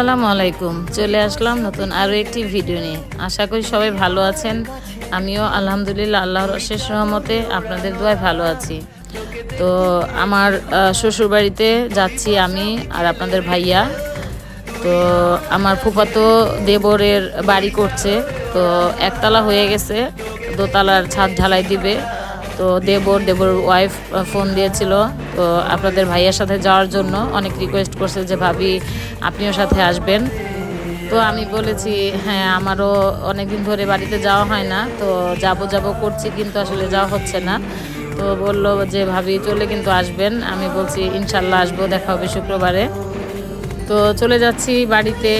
আসসালামু আলাইকুম। চলে আসলাম নতুন আরও একটি ভিডিও নিয়ে। আশা করি সবাই ভালো আছেন। আমিও আলহামদুলিল্লাহ আল্লাহর অশেষ রহমতে আপনাদের দোয়ায় ভালো আছি। তো আমার শ্বশুরবাড়িতে যাচ্ছি আমি আর আপনাদের ভাইয়া। তো আমার ফুফাতো দেবরের বাড়ি করছে। তো একতলা হয়ে গেছে। দোতলার ছাদ ঢালাই দিবে। তো দেবর দেবর ওয়াইফ ফোন দিয়েছিল। তো আপনাদের ভাইয়ের সাথে যাওয়ার জন্য অনেক রিকোয়েস্ট করছে যে, ভাবি, আপনিও সাথে আসবেন? তো আমি বলেছি হ্যাঁ আমারও অনেক দিন ধরে বাড়িতে যাওয়া হয় না, তো যাব যাব করছি, কিন্তু আসলে যাওয়া হচ্ছে না। তো বলল যে, ভাবি চলে কিন্তু আসবেন। আমি বলছি, ইনশাল্লাহ আসব, দেখা হবে শুক্রবারে। তো চলে যাচ্ছি বাড়িতে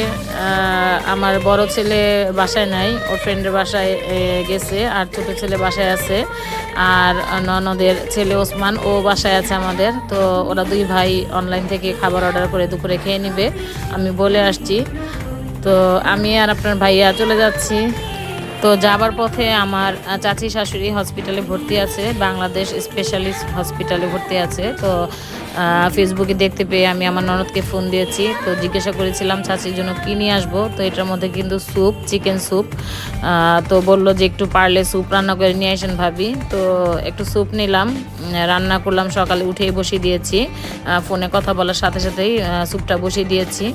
আমার বড় ছেলে বাসায় নাই, ওর ফ্রেন্ডের বাসায় গেছে, আর ছোট ছেলে বাসায় আছে, আর ননদের ছেলে ওসমান, ও বাসায় আছে আমাদের, তো ওরা দুই ভাই অনলাইন থেকে খাবার অর্ডার করে দুপুরে খেয়ে নিবে। আমি বলে আসছি, তো আমি আর আপনার ভাইয়া চলে যাচ্ছি। তো যাবার পথে আমার চাচি শাশুড়ি হসপিটালে ভর্তি আছে, বাংলাদেশ স্পেশালিস্ট হসপিটালে ভর্তি আছে। তো ফেসবুকে দেখতে পেয়ে আমি আমার ননদকে ফোন দিয়েছি। তো জিজ্ঞাসা করেছিলাম, চাচির জন্য কী নিয়ে আসব? তো এটার মধ্যে কিন্তু স্যুপ চিকেন স্যুপ তো বলল যে একটু পারলে স্যুপ রান্না করে নিয়ে আসেন ভাবি। তো একটু স্যুপ নিলাম রান্না করলাম, সকালে উঠেই বসিয়ে দিয়েছি। ফোনে কথা বলার সাথে সাথেই স্যুপটা বসিয়ে দিয়েছি।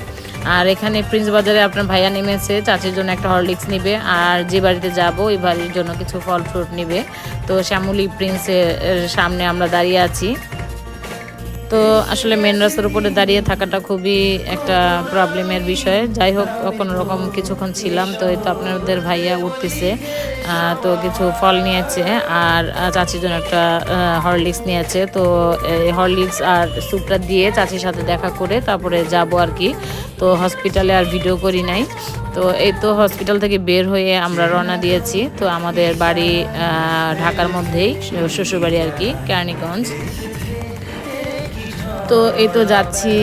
আর এখানে প্রিন্স বাজারে আপনার ভাইয়া নেমেছে, চাচির জন্য একটা হরলিক্স নিবে, আর যে বাড়িতে যাব ওই বাড়ির জন্য কিছু ফল ফ্রুট নিবে। তো শ্যামলি প্রিন্সের সামনে আমরা দাঁড়িয়ে আছি। তো আসলে মেন রাস্তার উপরে দাঁড়িয়ে থাকাটা খুবই একটা প্রবলেমের বিষয়। যাই হোক কোনো রকম কিছুক্ষণ ছিলাম, তো এই তো আপনাদের ভাইয়া উঠতেছে তো কিছু ফল নিয়েছে আর চাচির জন্য একটা হরলিক্স নিয়েছে। তো এই হরলিক্স আর স্যুপটা দিয়ে চাচির সাথে দেখা করে তারপরে যাব আর কি। তো হসপিটালে আর ভিডিও করি নাই। তো এই তো হসপিটাল থেকে বের হয়ে আমরা রওনা দিয়েছি। তো আমাদের বাড়ি ঢাকার মধ্যেই শ্বশুরবাড়ি আর কি, কেরানীগঞ্জ। তো এই তো যাচ্ছি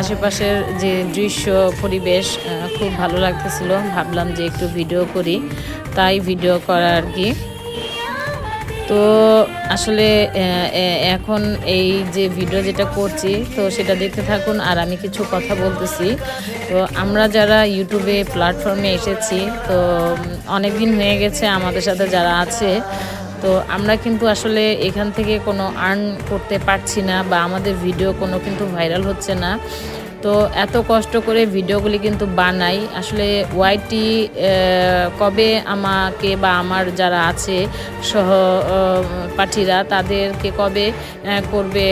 আশেপাশের যে দৃশ্য, পরিবেশ খুব ভালো লাগতেছিল। ভাবলাম যে একটু ভিডিও করি, তাই ভিডিও করা আর কি। তো আসলে এখন এই যে ভিডিও যেটা করছি, তো সেটা দেখতে থাকুন আর আমি কিছু কথা বলতেছি। তো আমরা যারা ইউটিউবে প্ল্যাটফর্মে এসেছি, তো অনেক দিন হয়ে গেছে আমাদের সাথে যারা আছে তো আমরা কিন্তু আসলে এখান থেকে কোনো আর্ন করতে পারছি না বা আমাদের ভিডিও কোনো কিন্তু ভাইরাল হচ্ছে না। তো এত কষ্ট করে ভিডিওগুলি কিন্তু বানাই। আসলে ওয়াইটি কবে আমাকে বা আমার যারা আছে সহ পাঠীরা তাদেরকে কবে করবে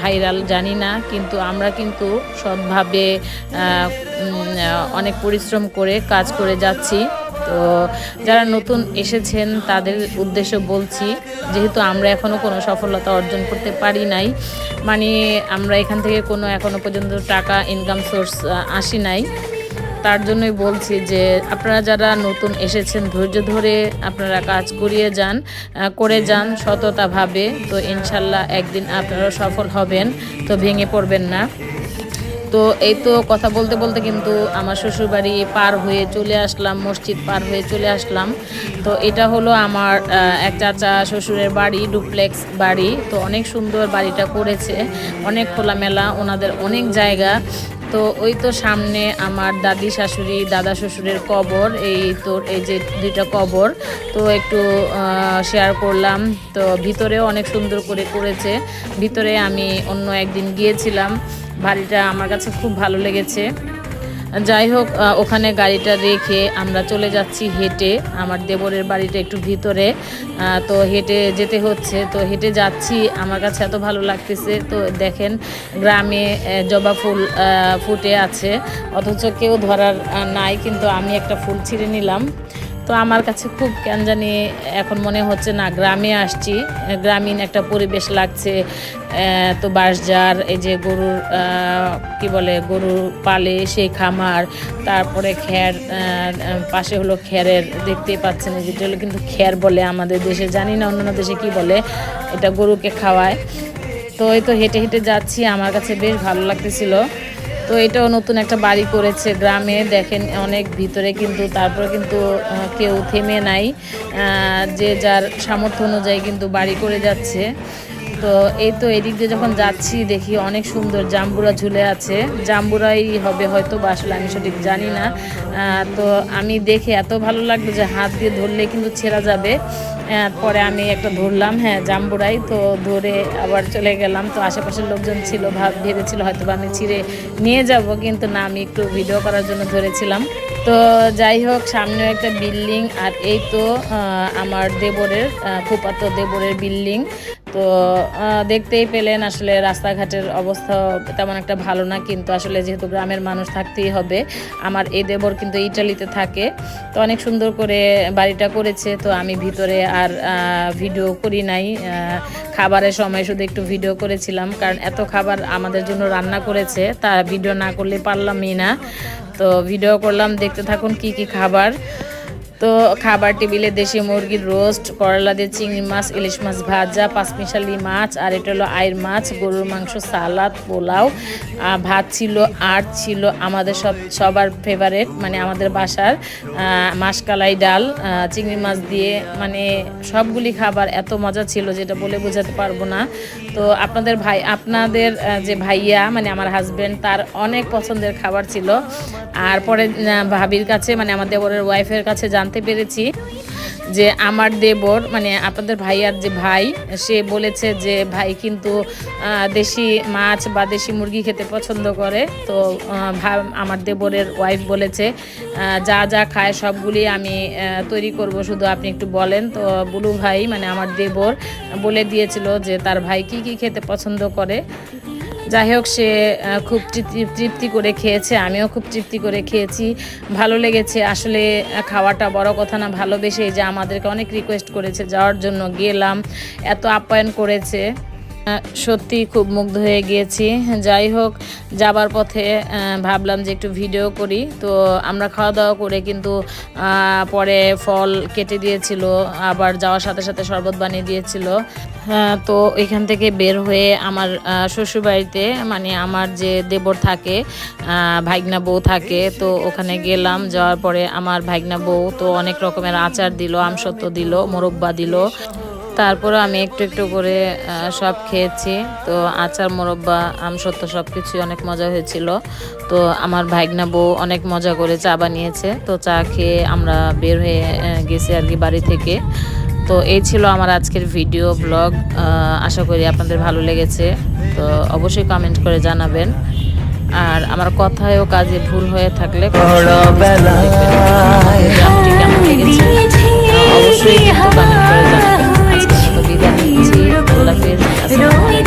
ভাইরাল জানি না। কিন্তু আমরা কিন্তু সৎভাবে অনেক পরিশ্রম করে কাজ করে যাচ্ছি। তো যারা নতুন এসেছেন, তাদের উদ্দেশ্য বলছি, যেহেতু আমরা এখনও কোনো সফলতা অর্জন করতে পারি নাই মানে আমরা এখান থেকে কোনো এখনও পর্যন্ত টাকা ইনকাম সোর্স আসি নাই। তার জন্যই বলছি যে, আপনারা যারা নতুন এসেছেন, ধৈর্য ধরে আপনারা কাজ করিয়ে যান করে যান সততাভাবে। তো ইনশাল্লাহ একদিন আপনারা সফল হবেন, তো ভেঙে পড়বেন না। তো এই তো কথা বলতে বলতে কিন্তু আমার শ্বশুরবাড়ি পার হয়ে চলে আসলাম, মসজিদ পার হয়ে চলে আসলাম। তো এটা হলো আমার এক চাচা শ্বশুরের বাড়ি, ডুপ্লেক্স বাড়ি। তো অনেক সুন্দর বাড়িটা করেছে, অনেক খোলামেলা, ওনাদের অনেক জায়গা। তো ওই তো সামনে আমার দাদি শাশুড়ি, দাদা শ্বশুরের কবর, এই তো এই যে দুইটা কবর। তো একটু শেয়ার করলাম। তো ভিতরেও অনেক সুন্দর করে করেছে। ভিতরে আমি অন্য একদিন গিয়েছিলাম। বাড়িটা আমার কাছে খুব ভালো লেগেছে। যাই হোক ওখানে গাড়িটা রেখে আমরা চলে যাচ্ছি হেঁটে। আমার দেবরের বাড়িটা একটু ভিতরে। তো হেঁটে যেতে হচ্ছে। তো হেঁটে যাচ্ছি। আমার কাছে এত ভালো লাগতেছে। তো দেখেন, গ্রামে জবা ফুল ফুটে আছে। অথচ কেউ ধরার নাই, কিন্তু আমি একটা ফুল ছিঁড়ে নিলাম। তো আমার কাছে খুব কেন জানি এখন মনে হচ্ছে, না, গ্রামে আসছি। গ্রামীণ একটা পরিবেশ লাগছে তো বাঁশঝাড়, এই যে গরুর কি বলে গরু পালে সেই খামার, তারপরে খ্যার পাশে হলো খ্যারের দেখতেই পাচ্ছেন যেটা হলো কিন্তু খ্যার বলে আমাদের দেশে, জানি না অন্যান্য দেশে কি বলে, এটা গরুকে খাওয়ায়। তো এই তো হেঁটে হেঁটে যাচ্ছি, আমার কাছে বেশ ভালো লাগতেছিল। তো এটাও নতুন একটা বাড়ি করেছে গ্রামে। দেখেন, অনেক ভিতরে কিন্তু, তারপর কিন্তু কেউ থেমে নাই। যে যার সামর্থ্য অনুযায়ী কিন্তু বাড়ি করে যাচ্ছে। তো এই তো এদিক দিয়ে যখন যাচ্ছি, দেখি অনেক সুন্দর জাম্বুরা ঝুলে আছে। জাম্বুরাই হবে হয়তো বা আসলে আমি সঠিক জানি না। তো আমি দেখে এত ভালো লাগল যে হাত দিয়ে ধরলে কিন্তু ছেঁড়া যাবে। পরে আমি একটা ধরলাম হ্যাঁ জাম্বুরাই। তো ধরে আবার চলে গেলাম। তো আশেপাশের লোকজন ছিল, ভাব, ভেবেছিল হয়তো আমি ছিঁড়ে নিয়ে যাব, কিন্তু না, আমি একটু ভিডিও করার জন্য ধরেছিলাম। তো যাই হোক সামনে একটা বিল্ডিং আর এই তো আমার দেবরের ফুফাতো দেবরের বিল্ডিং। তো দেখতেই পেলেন আসলে রাস্তাঘাটের অবস্থা তেমন একটা ভালো না, কিন্তু আসলে যেহেতু গ্রামের মানুষ থাকতেই হবে, আমার এই দেবর কিন্তু ইটালিতে থাকে। তো অনেক সুন্দর করে বাড়িটা করেছে, তো আমি ভিতরে আর ভিডিও করি নাই খাবারের সময় শুধু একটু ভিডিও করেছিলাম, কারণ এত খাবার আমাদের জন্য রান্না করেছে, তা ভিডিও না করলে পারলামই না। তো ভিডিও করলাম, দেখতে থাকুন কি কি খাবার। তো খাবার টেবিলে দেশি মুরগির রোস্ট, করলা দিয়ে চিংড়ি মাছ, ইলিশ মাছ ভাজা, পাঁচমিশালি মাছ, আর এটা হলো আয়ের মাছ, গরুর মাংস, সালাদ, পোলাও। ভাত ছিল আর ছিল আমাদের সব, সবার ফেভারেট মানে আমাদের বাসার মাসকালাই ডাল চিংড়ি মাছ দিয়ে মানে সবগুলি খাবার এত মজা ছিল যেটা বলে বোঝাতে পারব না। তো আপনাদের ভাই, আপনাদের যে ভাইয়া মানে আমার হাজব্যান্ড তার অনেক পছন্দের খাবার ছিল। আর পরে ভাবির কাছে মানে আমার দেবরের ওয়াইফের কাছে জানতে পেরেছি যে আমার দেবর মানে আপনাদের ভাইয়ার যে ভাই, সে বলেছে যে ভাই কিন্তু দেশি মাছ বা দেশি মুরগি খেতে পছন্দ করে। তো আমার দেবরের ওয়াইফ বলেছে যা যা খায় সবগুলি আমি তৈরি করব, শুধু আপনি একটু বলেন। তো বুলু ভাই মানে আমার দেবর, বলে দিয়েছিল যে তার ভাই কি কি খেতে পছন্দ করে। যাই হোক, সে খুব তৃপ্তি করে খেয়েছে, আমিও খুব তৃপ্তি করে খেয়েছি। ভালো লেগেছে। আসলে খাওয়াটা বড় কথা না, ভালোবেসে যে আমাদেরকে অনেক রিকোয়েস্ট করেছে, যাওয়ার জন্য গেলাম, এত আপ্যায়ন করেছে। সত্যি খুব মুগ্ধ হয়ে গিয়েছি। যাই হোক যাবার পথে ভাবলাম যে একটু ভিডিও করি। তো আমরা খাওয়া দাওয়া করে কিন্তু পরে ফল কেটে দিয়েছিল আবার যাওয়ার সাথে সাথে শরবত বানিয়ে দিয়েছিল। হ্যাঁ, তো এখান থেকে বের হয়ে আমার শ্বশুরবাড়িতে মানে আমার যে দেবর থাকে আহ, ভাইগনা বউ থাকে তো ওখানে গেলাম। যাওয়ার পরে আমার ভাইগনা বউ তো অনেক রকমের আচার দিল আমসত্ব দিল মোরব্বা দিল। তারপরে আমি একটু একটু করে সব খেয়েছি। তো আচার মোরব্বা আমসত্ব সব কিছুই অনেক মজা হয়েছিল। তো আমার ভাইগনা বউ অনেক মজা করে চা বানিয়েছে। তো চা খেয়ে আমরা বের হয়ে গেছি আর কি বাড়ি থেকে। তো এই ছিল আমার আজকের ভিডিও ব্লগ। আশা করি আপনাদের ভালো লেগেছে। তো অবশ্যই কমেন্ট করে জানাবেন। আর আমার কথায় ও কাজে ভুল হয়ে থাকলে বুঝতে Yeah, see you. Cool. I feel like I'm